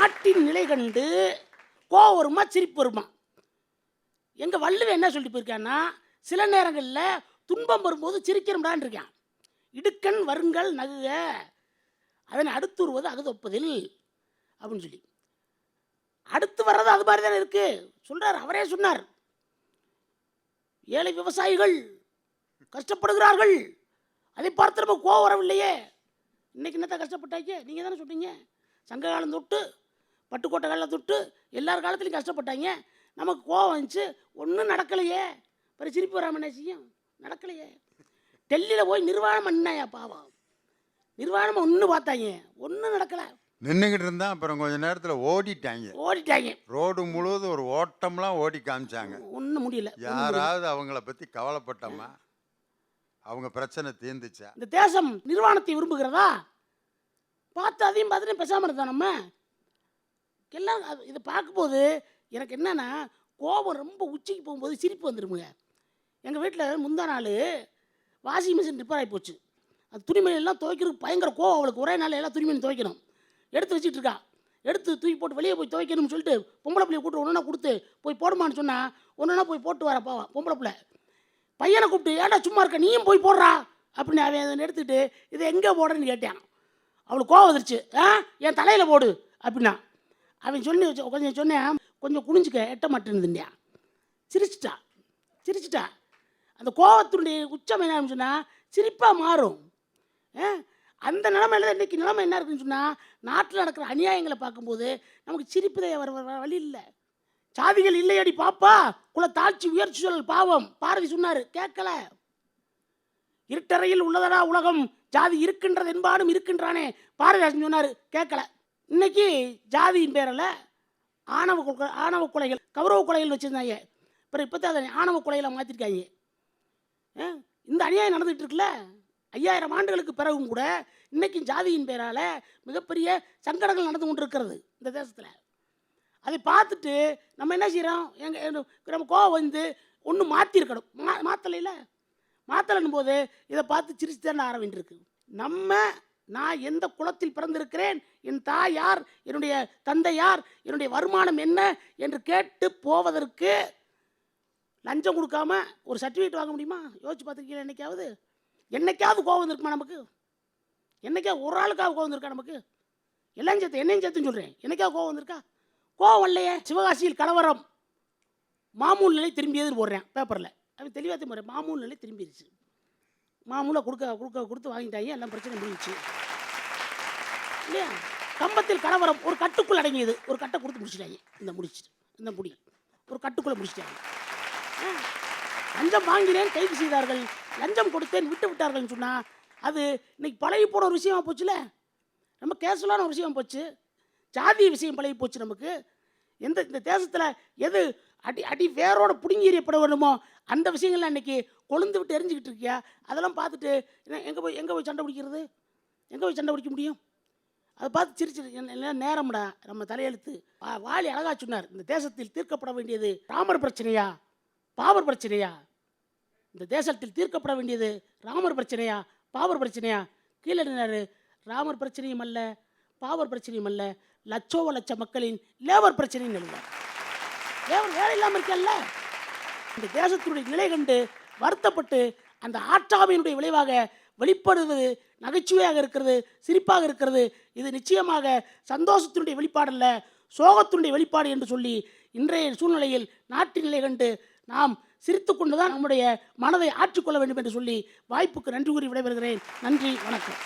கண்டு கோவம் வருமா சிரிப்பு வருமா எங்கள் வள்ளுவன் என்ன சொல்லிட்டு போயிருக்கான்னா சில நேரங்களில் துன்பம் வரும்போது சிரிக்கிறோம்டான்னு இருக்கான். இடுக்கண் வருங்கள் நகுக அதனை அடுத்து வருவது அகுதொப்பதில் அப்படின்னு சொல்லி. அடுத்து வர்றது அது மாதிரி தானே இருக்குது சொல்கிறார் அவரே சொன்னார். ஏழை விவசாயிகள் கஷ்டப்படுகிறார்கள். அதை பார்த்து நம்ம கோவம் வரவில்லையே. இன்னைக்கு என்னத்தான் கஷ்டப்பட்டாக்கே? நீங்கள் தானே சொன்னீங்க சங்க காலம் தொட்டு பட்டுக்கோட்டை காலம் தொட்டு எல்லார் காலத்துலையும் கஷ்டப்பட்டாங்க. நமக்கு கோவம் வந்துச்சு. ஒன்றும் நடக்கலையே. பிறகு சிரிப்பு வராமல் என்ன செய்யும்? நடக்கலையே. டெல்லியில் போய் நிர்வாணம் பண்ணாயா பாவம். நிர்வாணம் ஒன்று பார்த்தாங்க. ஒன்றும் நடக்கலை. நின்றுக்கிட்டு இருந்தா அப்புறம் கொஞ்ச நேரத்தில் ஓடிட்டாங்க. ஓடிட்டாங்க. ரோடு முழுவதும் ஒரு ஓட்டம்லாம் ஓடி காமிச்சாங்க. ஒன்றும் முடியல. யாராவது அவங்கள பற்றி கவலைப்பட்டோமா? அவங்க பிரச்சனை தீர்ந்துச்சா? இந்த தேசம் நிர்வாணத்தை விரும்புகிறதா? பார்த்து அதையும் பார்த்துட்டு பேசாமல் இருந்தா நம்ம? எல்லாம் அது- இதை பார்க்கும்போது எனக்கு என்னென்னா கோபம் ரொம்ப உச்சிக்கு போகும்போது சிரிப்பு வந்துடுமுங்க எங்கள் வீட்டில் முந்தா நாள் வாஷிங் மிஷின் ரிப்பேர் ஆகி போச்சு. அது துணிமணியெல்லாம் துவைக்கிறதுக்கு பயங்கர கோவம். அவளுக்கு ஒரே நாள் எல்லாம் துணிமணி துவைக்கணும். எடுத்து வச்சிட்டு இருக்கா. எடுத்து தூக்கி போட்டு வெளியே போய் துவைக்கணும்னு சொல்லிட்டு பொம்பளை பிள்ளைய கூட்டு ஒன்றா கொடுத்து போய் போடுமான்னு சொன்னால் ஒன்றா போய் போட்டு வர பாவா பொம்பளை பிள்ளை. பையனை கூப்பிட்டு ஏன்டா சும்மா இருக்க நீயும் போய் போடுறா. அப்படின்னு அவன் எடுத்துகிட்டு எடுத்துட்டு இதை எங்கே போடுறேன்னு கேட்டான். அவளுக்கு கோவம் வந்துருச்சு. ஆ என் தலையில் போடு. அப்படின்னா அவன் சொல்லி வச்சு கொஞ்சம் சொன்னேன் கொஞ்சம் குனிஞ்சுக்க எட்ட மாட்டேன்னுதுண்டியா சிரிச்சிட்டா சிரிச்சிட்டா. அந்த கோவத்தினுடைய உச்சம் என்ன சொன்னால் சிரிப்பாக மாறும். அந்த நிலமையில இன்றைக்கி நிலைமை என்ன இருக்குன்னு சொன்னால் நாட்டில் நடக்கிற அநியாயங்களை பார்க்கும்போது நமக்கு சிரிப்பு தான் வர வர வழி இல்லை. சாதிகள் இல்லையடி பாப்பா. குல தாழ்ச்சி உயர்ச்சி சொல் பாவம். பாரதி சொன்னார் கேட்கல. இருட்டறையில் உள்ளதடா உலகம். ஜாதி இருக்கின்றது என்பாடும் இருக்கின்றானே. பாரதிதாசன் சொன்னார் கேட்கல. இன்னைக்கு ஜாதியின் பேரில் ஆணவ கொலை ஆணவ கொலைகள் கௌரவ கொலைகள் வச்சுருந்தாங்க. அப்புறம் இப்போ தான் அதை ஆணவ கொலைகளை மாற்றிருக்காங்க இந்த அநியாயம் நடந்துகிட்டு இருக்குல்ல? ஐயாயிரம் ஆண்டுகளுக்கு பிறகும் கூட இன்றைக்கும் ஜாதியின் பேரால் மிகப்பெரிய சங்கடங்கள் நடந்து கொண்டிருக்கிறது இந்த தேசத்தில். அதை பார்த்துட்டு நம்ம என்ன செய்கிறோம் எங்கள் நம்ம கோவம் வந்து ஒன்று மாற்றிருக்கணும் மா மாற்றலையில் மாற்றலன்னும் போது இதை பார்த்து சிரிச்சு தான் ஆர வேண்டியிருக்கு. நம்ம நான் எந்த குலத்தில் பிறந்திருக்கிறேன்? என் தாய் யார்? என்னுடைய தந்தை யார்? என்னுடைய வருமானம் என்ன? என்று கேட்டு போவதற்கு லஞ்சம் கொடுக்காம ஒரு சர்டிஃபிகேட் வாங்க முடியுமா? யோசிச்சு பார்த்துருக்கீங்களா என்னைக்காவது? என்னைக்காவது கோவம் வந்திருக்குமா நமக்கு? என்னைக்காவது ஒரு ஆளுக்காக கோவம் வந்திருக்கா நமக்கு? எல்லாம் சேர்த்து என்னையும் சேர்த்துன்னு சொல்கிறேன் என்னைக்காவது கோவம் வந்திருக்கா? கோவம் இல்லையே சிவகாசியில் கலவரம். மாமூல் நிலை திரும்பியதுன்னு போடுறேன் பேப்பரில் அவன் தெளிவாக போடுறேன் மாமூல் நிலை திரும்பிடுச்சு மாமூலாக கொடுக்க கொடுக்க கொடுத்து வாங்கிட்டாங்க. எல்லாம் பிரச்சனை முடிஞ்சிச்சு. இல்லையா? கம்பத்தில் கலவரம் ஒரு கட்டுக்குள் அடங்கியது. ஒரு கட்டை கொடுத்து முடிச்சிட்டாங்க. இந்த முடிச்சிட்டு இந்த முடி ஒரு கட்டுக்குள்ளே முடிச்சிட்டாங்க. ஆ. லஞ்சம் வாங்கினேன் கைது செய்தார்கள். லஞ்சம் கொடுத்தேன் விட்டு விட்டார்கள்னு சொன்னால் அது இன்னைக்கு பழகி போன ஒரு விஷயமா போச்சுல? நம்ம கேஷுவலான ஒரு விஷயம் போச்சு. ஜாதி விஷயம் பழகி போச்சு நமக்கு. எந்த இந்த தேசத்தில் எது அடி அடி வேரோட பிடுங்கி எறியப்பட வேண்டுமோ அந்த விஷயங்கள்லாம் இன்றைக்கி கொழுந்து விட்டு எரிஞ்சுக்கிட்டு இருக்கியா? அதெல்லாம் பார்த்துட்டு எங்கே போய் எங்கே போய் சண்டை பிடிக்கிறது? எங்கே போய் சண்டை பிடிக்க முடியும்? அதை பார்த்து சிரிச்சிரு நேரம்டா நம்ம தலையெழுத்து. வா- வாலி அழகா சொன்னார் இந்த தேசத்தில் தீர்க்கப்பட வேண்டியது ராமர் பிரச்சனையா? பாவர் பிரச்சனையா? இந்த தேசத்தில் தீர்க்கப்பட வேண்டியது ராமர் பிரச்சனையா? பாவர் பிரச்சனையா? கீழே ராமர் பிரச்சனையும் அல்ல பாவர் பிரச்சனையும் அல்ல லட்சோவ லட்ச மக்களின் லேபர் பிரச்சனையும் எழுதார் லேபர் வேலை இல்லாமல் இருக்கல்ல இந்த தேசத்தினுடைய நிலை கண்டு வருத்தப்பட்டு அந்த ஆற்றாமையினுடைய விளைவாக வெளிப்படுவது நகைச்சுவையாக இருக்கிறது சிரிப்பாக இருக்கிறது. இது நிச்சயமாக சந்தோஷத்தினுடைய வெளிப்பாடல்ல சோகத்தினுடைய வெளிப்பாடு என்று சொல்லி இன்றைய சூழ்நிலையில் நாட்டின் நிலை கண்டு நாம் சிரித்து கொண்டுதான் நம்முடைய மனதை ஆற்றிக்கொள்ள வேண்டும் என்று சொல்லி வாய்ப்புக்கு நன்றி கூறி விடைபெறுகிறேன். நன்றி வணக்கம்.